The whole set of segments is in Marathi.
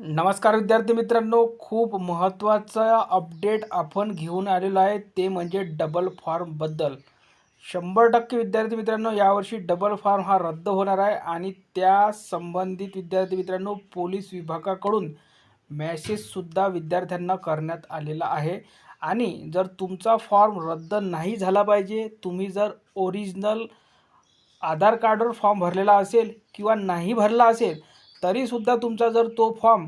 नमस्कार विद्यार्थी मित्रांनो खूप महत्त्वाचा अपडेट आपण घेऊन आलेलो आहे ते म्हणजे डबल फॉर्मबद्दल शंभर टक्के विद्यार्थी मित्रांनो यावर्षी डबल फॉर्म हा रद्द होणार आहे आणि त्या संबंधित विद्यार्थी मित्रांनो पोलीस विभागाकडून मॅसेजसुद्धा विद्यार्थ्यांना करण्यात आलेला आहे. आणि जर तुमचा फॉर्म रद्द नाही झाला पाहिजे तुम्ही जर ओरिजिनल आधार कार्डवर फॉर्म भरलेला असेल किंवा नाही भरला असेल तरीसुद्धा तुमचा जर तो फॉर्म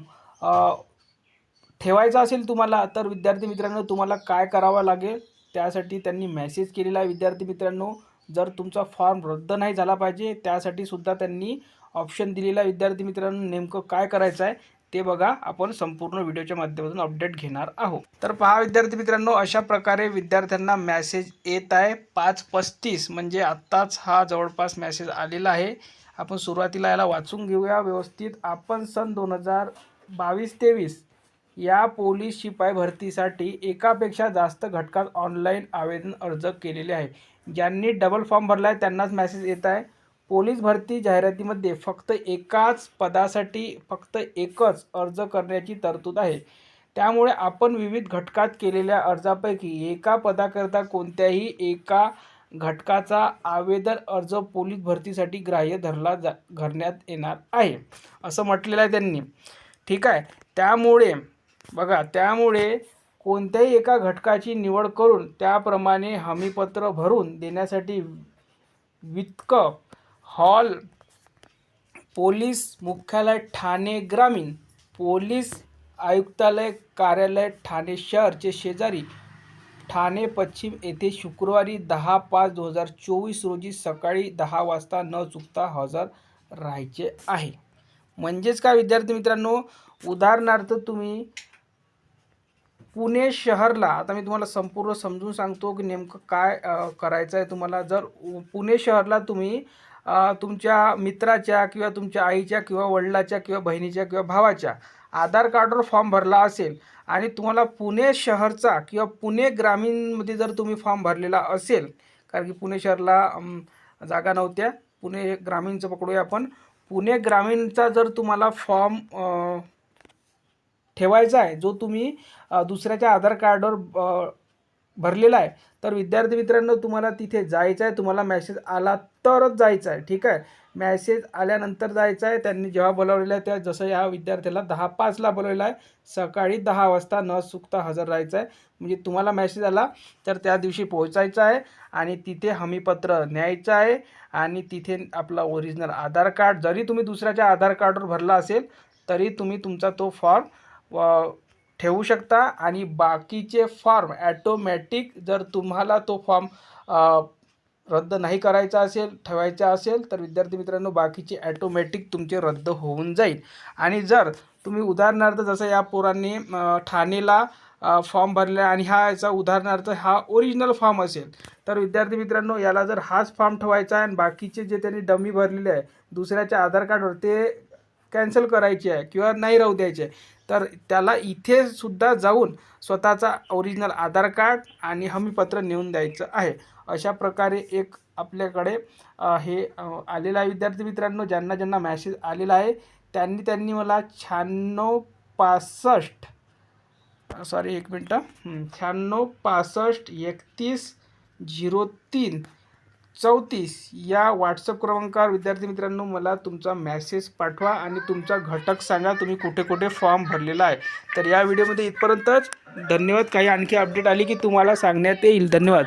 ठेवायचा असेल तुम्हाला तर विद्यार्थी मित्रांनो तुम्हाला काय करावं लागेल? त्यासाठी त्यांनी मेसेज केलेला आहे. विद्यार्थी मित्रांनो जर तुमचा फॉर्म रद्द नाही झाला पाहिजे त्यासाठी सुद्धा त्यांनी ऑप्शन दिलेला विद्यार्थी मित्रांनो नेमकं काय करायचं आहे? ते बघा आपण संपूर्ण व्हिडिओच्या माध्यमातून अपडेट घेणार आहोत. तर पहा विद्यार्थी मित्रांनो अशा प्रकारे विद्यार्थ्यांना मॅसेज येत आहे. पाच पस्तीस म्हणजे आत्ताच हा जवळपास मॅसेज आलेला आहे. आपण सुरुवातीला याला वाचून घेऊया व्यवस्थित. आपण सन दोन हजार बावीस तेवीस या पोलीस शिपाई भरतीसाठी एकापेक्षा जास्त घटकात ऑनलाईन आवेदन अर्ज केलेले आहे. ज्यांनी डबल फॉर्म भरला आहे त्यांनाच मॅसेज येत आहे. पोलीस भरती जाहिरातीमध्ये फक्त एकाच पदासाठी फक्त एकच अर्ज करण्याची तरतूद आहे. त्यामुळे आपण विविध घटकात केलेल्या अर्जापैकी एका पदाकरता कोणत्याही एका घटकाचा आवेदन अर्ज पोलीस भरतीसाठी ग्राह्य धरला जा धरण्यात येणार आहे. असं म्हटलेलं आहे त्यांनी. ठीक आहे? त्यामुळे बघा त्यामुळे कोणत्याही एका घटकाची निवड करून त्याप्रमाणे हमीपत्र भरून देण्यासाठी वित्क हॉल पोलीस मुख्यालय ठाणे ग्रामीण पोलीस आयुक्तालय कार्यालय ठाणे शहरचे शेजारी ठाणे पश्चिम येथे शुक्रवारी दहा पाच दोन हजार चोवीस रोजी सकाळी दहा वाजता न चुकता हजर राहायचे आहे. म्हणजेच काय विद्यार्थी मित्रांनो? उदाहरणार्थ तुम्ही पुणे शहरला आता मी तुम्हाला संपूर्ण समजून सांगतो की नेमकं काय करायचं आहे तुम्हाला. जर पुणे शहरला तुम्ही तुमच्या मित्राच्या किंवा तुमच्या आईच्या किंवा वडिलाच्या किंवा बहिणीच्या किंवा भावाच्या आधार कार्डवर फॉर्म भरला असेल आणि तुम्हाला पुणे शहरचा किंवा पुणे ग्रामीणमध्ये जर तुम्ही फॉर्म भरलेला असेल कारण की पुणे शहरला जागा नव्हत्या पुणे ग्रामीणचं पकडूया आपण. पुणे ग्रामीणचा जर तुम्हाला फॉर्म ठेवायचा आहे जो तुम्ही दुसऱ्याच्या आधार कार्डवर भरलेला आहे. तर विद्यार्थी मित्रांनो तुम्हाला तिथे जायचं आहे तुम्हाला मॅसेज आला तरच जायचं आहे ठीक आहे? मॅसेज आल्यानंतर जायचं आहे त्यांनी जेव्हा बोलावलेलं आहे त्या जसं या विद्यार्थ्याला दहा पाचला बोलवलेलं आहे सकाळी दहा वाजता न चुकता हजर राहायचं आहे. म्हणजे तुम्हाला मॅसेज आला तर त्या दिवशी पोहोचायचं आहे आणि तिथे हमीपत्र न्यायचं आहे आणि तिथे आपला ओरिजिनल आधार कार्ड जरी तुम्ही दुसऱ्याच्या आधार कार्डवर भरला असेल तरी तुम्ही तुमचा तो फॉर्म व ठेवू शकता. आणि बाकीचे फॉर्म ॲटोमॅटिक जर तुम्हाला तो फॉर्म रद्द नाही करायचा असेल ठेवायचा असेल तर विद्यार्थी मित्रांनो बाकीचे ॲटोमॅटिक तुमचे रद्द होऊन जाईल. आणि जर तुम्ही उदाहरणार्थ जसं या पोरांनी ठाणेला फॉर्म भरला आणि हा याचा उदाहरणार्थ हा ओरिजिनल फॉर्म असेल तर विद्यार्थी मित्रांनो याला जर हाच फॉर्म ठेवायचा आहे आणि बाकीचे जे त्यांनी डमी भरलेले आहे दुसऱ्याच्या आधार कार्डवर ते कॅन्सल करायची आहे किंवा नाही राहू द्यायची आहे तर त्याला इथे सुद्धा जाऊन स्वतःचा ओरिजिनल आधार कार्ड आणि हमीपत्र नेऊन द्यायचं आहे. अशा प्रकारे एक आपल्याकडे हे आलेलं आहे. विद्यार्थी मित्रांनो ज्यांना ज्यांना मॅसेज आलेला आहे त्यांनी त्यांनी मला शहाण्णव पासष्ट सॉरी एक मिनटं. शहाण्णव पासष्ट एकतीस झिरो तीन चौतीस या व्हॉट्सअप क्रमांकावर विद्यार्थी मित्रांनो मला तुमचा मॅसेज पाठवा आणि तुमचा घटक सांगा. तुम्ही कुठे कुठे फॉर्म भरलेला आहे. तर या व्हिडिओमध्ये इथपर्यंतच धन्यवाद. काही आणखी अपडेट आली की तुम्हाला सांगण्यात येईल. धन्यवाद.